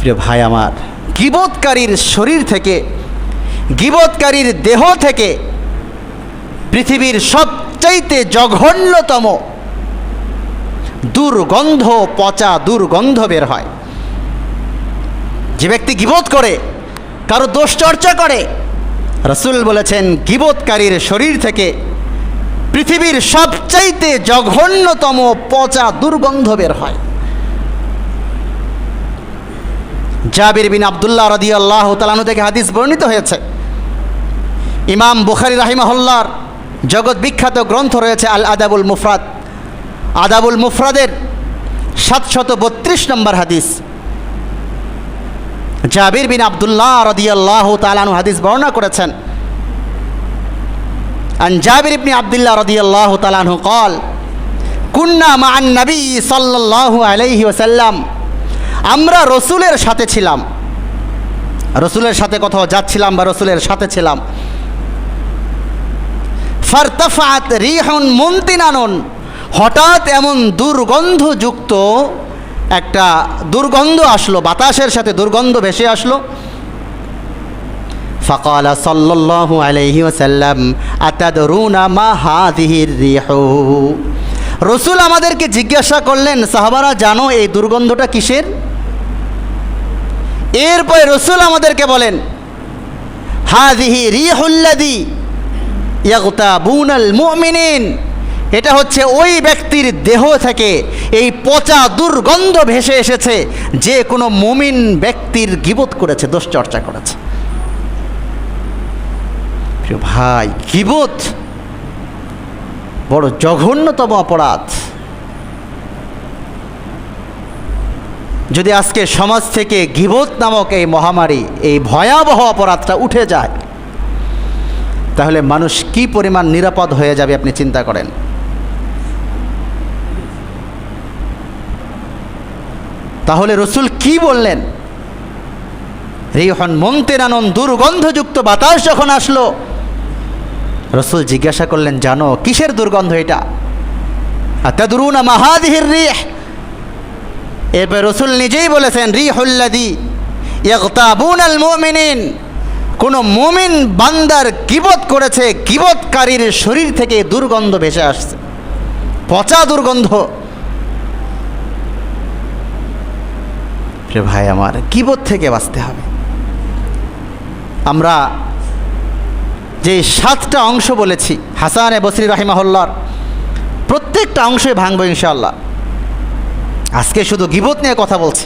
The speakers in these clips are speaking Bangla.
প্রিয় ভাই আমার, গিবৎকারীর শরীর থেকে, গিবৎকারীর দেহ থেকে পৃথিবীর সবচাইতে জঘন্যতম দুর্গন্ধ, পচা দুর্গন্ধ বের হয়। যে ব্যক্তি গিবত করে, কারও দোষ চর্চা করে, রসুল বলেছেন গিবতকারীর শরীর থেকে পৃথিবীর সবচাইতে জঘন্যতম পচা দুর্গন্ধ বের হয়। জাবির বিন আবদুল্লাহ রদি আল্লাহ তালানু থেকে হাদিস বর্ণিত হয়েছে। ইমাম বুখারি রাহিমহল্লার জগৎ বিখ্যাত গ্রন্থ রয়েছে আল আদাবুল মুফরাদ। আদাবুল মুফরাদের সাতশত বত্রিশ নম্বর হাদিস। জাবির বিন আবদুল্লাহ রদিয়াল্লাহ তালানু হাদিস বর্ণনা করেছেন। আন জাবির ইবনি আবদুল্লাহ রদিয়াল্লাহ তালানহু কল, কুন্না মা আন নবী সাল্লাল্লাহু আলাইহি ওয়াসাল্লাম আমরা রসুলের সাথে ছিলাম রসুলের সাথে কোথাও যাচ্ছিলাম বা রসুলের সাথে ছিলাম ফারতাফাত রিহন মুন্তিনানন হঠাৎ এমন দুর্গন্ধযুক্ত একটা দুর্গন্ধ আসলো বাতাসের সাথে দুর্গন্ধ ভেসে আসলো فقال صلى الله عليه وسلم أتدرون ما هذه الريح রসুল আমাদেরকে জিজ্ঞাসা করলেন সাহাবারা জানো এই দুর্গন্ধটা কিসের এরপরে রসুল আমাদেরকে বলেন এটা হচ্ছে ওই ব্যক্তির দেহ থেকে এই পচা দুর্গন্ধ ভেসে এসেছে, যে কোনো মুমিন ব্যক্তির গিবত করেছে দোষ চর্চা করেছে ভাই, গিবত বড় জঘন্যতম অপরাধ। যদি আজকে সমাজ থেকে গিবত নামক এই মহামারী, এই ভয়াবহ অপরাধটা উঠে যায়, তাহলে মানুষ কি পরিমাণ নিরাপদ হয়ে যাবে আপনি চিন্তা করেন? তাহলে রসুল কি বললেন? রিহন মন্তেরানন দুর্গন্ধযুক্ত বাতাস যখন আসলো, রসুল জিজ্ঞাসা করলেন, জানো, কিসের দুর্গন্ধ এটা? আর তা আতাদুরুনা মাহাদিহির রিহ। এরপর রসুল নিজেই বলেছেন রিহুল্লাদি ইয়াগতাবুন আল মুমিনিন। কোন মুমিন বান্দার কিবত করেছে কিবতকারীর শরীর থেকে দুর্গন্ধ ভেসে আসছে। পচা দুর্গন্ধ। প্রিয় ভাই আমার কিবত থেকে বাঁচতে হবে। আমরা যে সাতটা অংশ বলেছি, হাসান এ বসরি রাহিমাহল্লার প্রত্যেকটা অংশই ভাঙবো ইনশাল্লাহ আজকে শুধু গিবত নিয়ে কথা বলছি।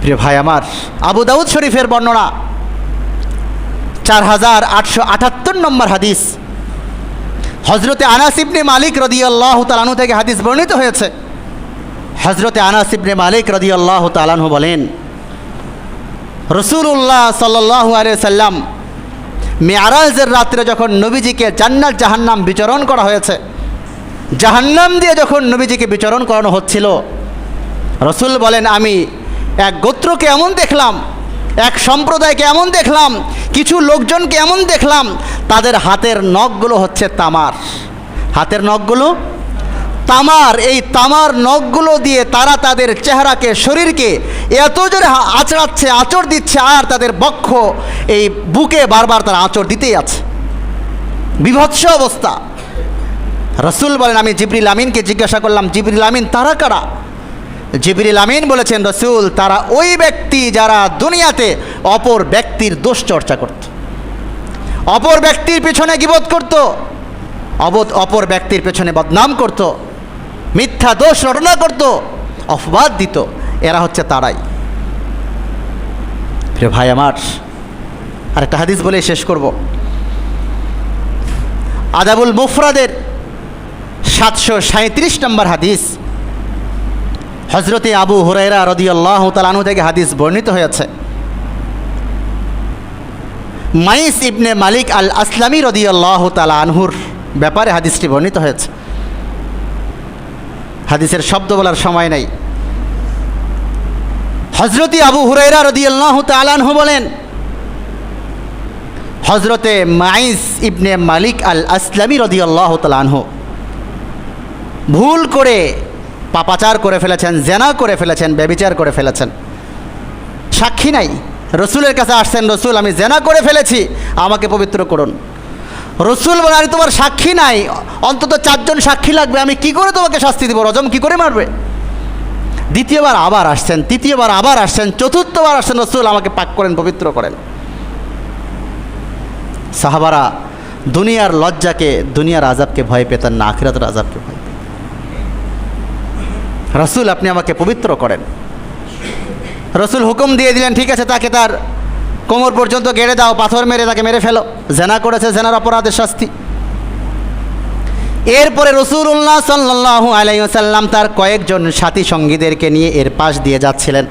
প্রিয় ভাই আমার, আবু দাউদ শরীফের বর্ণনা, চার হাজার আটশো আটাত্তর নম্বর হাদিস। হজরতে আনাসিবনে মালিক রদিয়াল্লাহ তালানু থেকে হাদিস বর্ণিত হয়েছে। হজরতে আনাসিবনে মালিক রদিয়াল্লাহ তালানহু বলেন রসুল্লাহ সাল্লাহ সাল্লাম মেয়ারাজের রাত্রে যখন নবীজিকে জান্নাত জাহান্নাম বিচরণ করা হয়েছে জাহান্নাম দিয়ে যখন নবীজিকে বিচরণ করানো হচ্ছিল, রসুল বলেন, আমি এক গোত্রকে এমন দেখলাম, এক সম্প্রদায়কে এমন দেখলাম, কিছু লোকজনকে এমন দেখলাম, তাদের হাতের নখগুলো হচ্ছে তামার। হাতের নখগুলো? তামার, এই তামার নখগুলো দিয়ে তারা তাদের চেহারাকে, শরীরকে এত জোরে আঁচড়াচ্ছে, আঁচড় দিচ্ছে, আর তাদের বক্ষ, এই বুকে বারবার তারা আঁচড় দিতেই আছে। বিভৎস অবস্থা। রসুল বলেন, আমি জিবরিল আমিনকে জিজ্ঞাসা করলাম, জিবরিল আমিন তারা কারা? জিবরিল আমিন বলেছেন, রসুল, তারা ওই ব্যক্তি যারা দুনিয়াতে অপর ব্যক্তির দোষ চর্চা করত। অপর ব্যক্তির পেছনে গিবোধ করত, অবধ অপর ব্যক্তির পেছনে বদনাম করত, মিথ্যা দোষ রটনা করত, অপবাদ দিত। এরা হচ্ছে তারাই। প্রিয় ভাই আমার আর একটা হাদিস বলে শেষ করব। আদাবুল মুফরাদের সাতশো সাঁত্রিশ নম্বর হাদিস। হজরতে আবু হুরাইরা রদিয়াল্লাহ তালানু থেকে হাদিস বর্ণিত হয়েছে। মাইস ইবনে মালিক আল আসলামী রদিয়াল্লাহ তালা আনহুর ব্যাপারে হাদিসটি বর্ণিত হয়েছে। হাদিসের শব্দ বলার সময় নাই। হজরতি আবু হুরাইরা রদিয়াল্লাহ তালানহু বলেন হজরতে মাইস ইবনে মালিক আল আসলামী রদিয়াল্লাহ তালানহু ভুল করে পাপাচার করে ফেলেছেন, জেনা করে ফেলেছেন, ব্যবিচার করে ফেলেছেন। সাক্ষী নাই। রসুলের কাছে আসছেন, রসুল, আমি জেনা করে ফেলেছি, আমাকে পবিত্র করুন। রসুল বলে, আরে, তোমার সাক্ষী নাই। অন্তত চারজন সাক্ষী লাগবে, আমি কি করে তোমাকে শাস্তি দেবো? রজম কি করে মারবে? দ্বিতীয়বার আবার আসছেন, তৃতীয়বার আবার আসছেন, চতুর্থবার আসছেন, রসুল, আমাকে পাক করেন, পবিত্র করেন। সাহাবারা দুনিয়ার লজ্জাকে, দুনিয়ার আজাবকে ভয় পেতেন না, আখিরাতের আজাবকে ভয় রসুল আপনি আমাকে পবিত্র করেন। রসুল হুকুম দিয়ে দিলেন, ঠিক আছে, তাকে তার কোমর পর্যন্ত গেড়ে দাও, পাথর মেরে তাকে মেরে ফেলো। জেনা করেছে জেনার অপরাধের শাস্তি। এরপরে রসুল্লাহ সাল্লাহ আলাইসাল্লাম তার কয়েকজন সাথী সঙ্গীদেরকে নিয়ে এর পাশ দিয়ে যাচ্ছিলেন।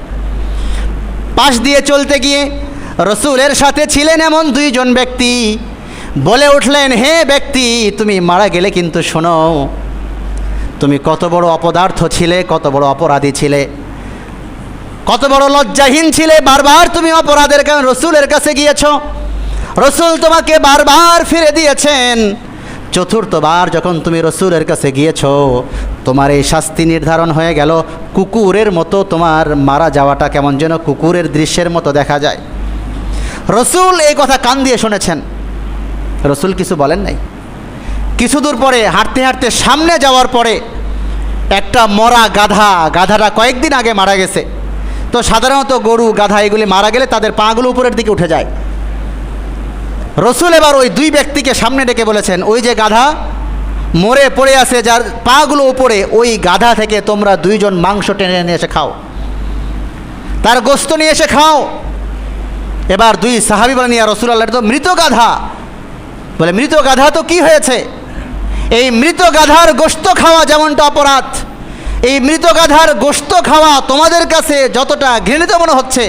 পাশ দিয়ে চলতে গিয়ে রসুলের সাথে ছিলেন এমন দুইজন ব্যক্তি। বলে উঠলেন, হে ব্যক্তি, তুমি মারা গেলে কিন্তু শোনো। তুমি কত বড় অপদার্থ ছিলে, কত বড় অপরাধী ছিলে। কত বড় লজ্জাহীন ছিলে, বারবার তুমি অপরাধের কারণে রসুলের কাছে গিয়েছ। রসুল তোমাকে বারবার ফিরে দিয়েছেন। চতুর্থবার যখন তুমি রসুলের কাছে গিয়েছ, তোমার এই শাস্তি নির্ধারণ হয়ে গেল। কুকুরের মতো তোমার মারা যাওয়াটা কেমন যেন কুকুরের দৃশ্যের মতো দেখা যায়। রসুল এই কথা কান দিয়ে শুনেছেন। রসুল কিছু বলেন নাই। কিছু দূর পরে, হাঁটতে হাঁটতে সামনে যাওয়ার পরে একটা মরা গাধা, গাধাটা কয়েকদিন আগে মারা গেছে। তো সাধারণত গরু, গাধা এগুলি মারা গেলে তাদের পাগুলো উপরের দিকে উঠে যায়। রসুল এবার ওই দুই ব্যক্তিকে সামনে ডেকে বলেছেন, ওই যে গাধা মরে পড়ে আছে, যার পাগুলো উপরে, ওই গাধা থেকে তোমরা দুইজন মাংস টেনে নিয়ে এসে খাও। তার গোস্ত নিয়ে এসে খাও। এবার দুই সাহাবি বলেন রসুল আল্লাহ তো মৃত গাধা। বলে, মৃত গাধা তো কি হয়েছে? এই মৃত গাধার গোস্ত খাওয়া যেমনটা অপরাধ, এই মৃত গাধার গোস্ত খাওয়া তোমাদের কাছে যতটা ঘৃণিত মনে হচ্ছে,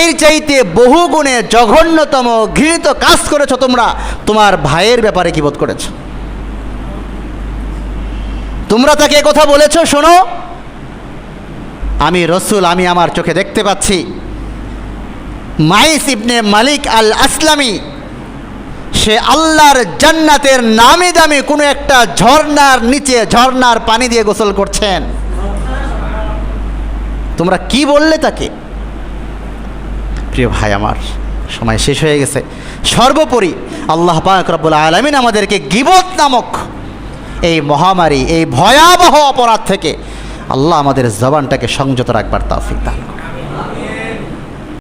এর চাইতে বহু গুণে জঘন্যতম ঘৃণিত কাজ করেছ তোমরা। তোমার ভাইয়ের ব্যাপারে কি বোধ করেছ? তোমরা তাকে কথা বলেছ, শোনো। আমি রসুল, আমি আমার চোখে দেখতে পাচ্ছি। মাইস ইবনে মালিক আল আসলামী সে আল্লাহর জান্নাতের নামি দামি কোনো একটা ঝর্নার নিচে ঝর্নার পানি দিয়ে গোসল করছেন। তোমরা কি বললে তাকে? প্রিয় ভাই আমার, সময় শেষ হয়ে গেছে। সর্বোপরি আল্লাহ পাক আলমিন আমাদেরকে গিবত নামক এই মহামারী, এই ভয়াবহ অপরাধ থেকে আল্লাহ আমাদের জবানটাকে সংযত রাখবার তাফিক দান।